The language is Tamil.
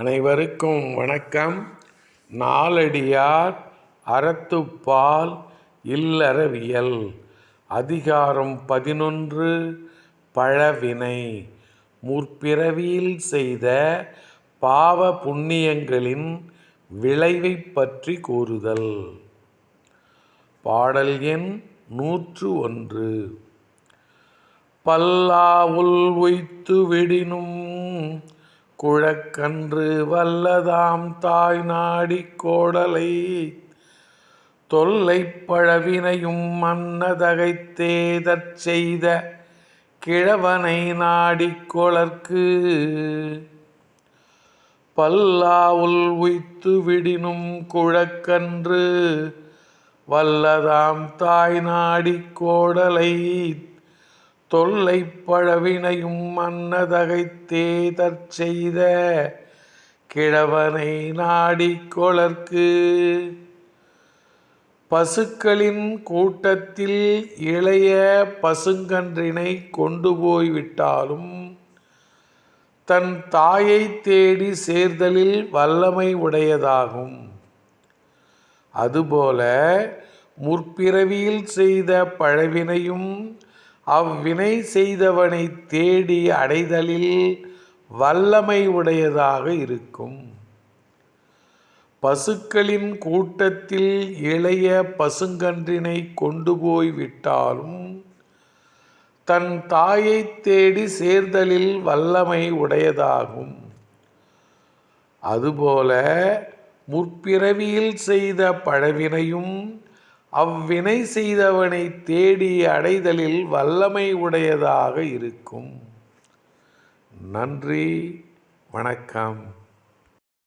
அனைவருக்கும் வணக்கம். நாலடியார் அறத்துப்பால் இல்லறவியல். அதிகாரம் பதினொன்று பழவினை. முற்பிறவியில் செய்த பாவ புண்ணியங்களின் விளைவைப் பற்றி கூறுதல். பாடல் எண் நூற்று ஒன்று. பல்லாவுல் உய்த்து விடினும் குழக்கன்று வல்லதாம் தாய் நாடிக் கோடலை தொல்லைப் பழவினையும் மன்னதகைத்தேதற் செய்த கிழவனை நாடிக் பல்லாவுல் உய்த்து விடினும் குழக்கன்று வல்லதாம் தாய் நாடிக் கோடலை தொல்லை பழவினையும் மன்னதகைத்தே தற்செய்த கிழவனை நாடிக் கொளற்கு பசுக்களின் கூட்டத்தில் இளைய பசுங்கன்றினை கொண்டு போய்விட்டாலும் தன் தாயை தேடி சேர்தலில் வல்லமை உடையதாகும். அதுபோல முற்பிறவியில் செய்த பழவினையும் அவ்வினை செய்தவனை தேடி அடைதலில் வல்லமை உடையதாக இருக்கும். பசுக்களின் கூட்டத்தில் இளைய பசுங்கன்றினை கொண்டு போய் விட்டாலும் தன் தாயை தேடி சேர்தலில் வல்லமை உடையதாகும். அதுபோல முற்பிறவியில் செய்த பழவினையும் அவ்வினை செய்தவனை தேடி அடைதலில் வல்லமை உடையதாக இருக்கும். நன்றி வணக்கம்.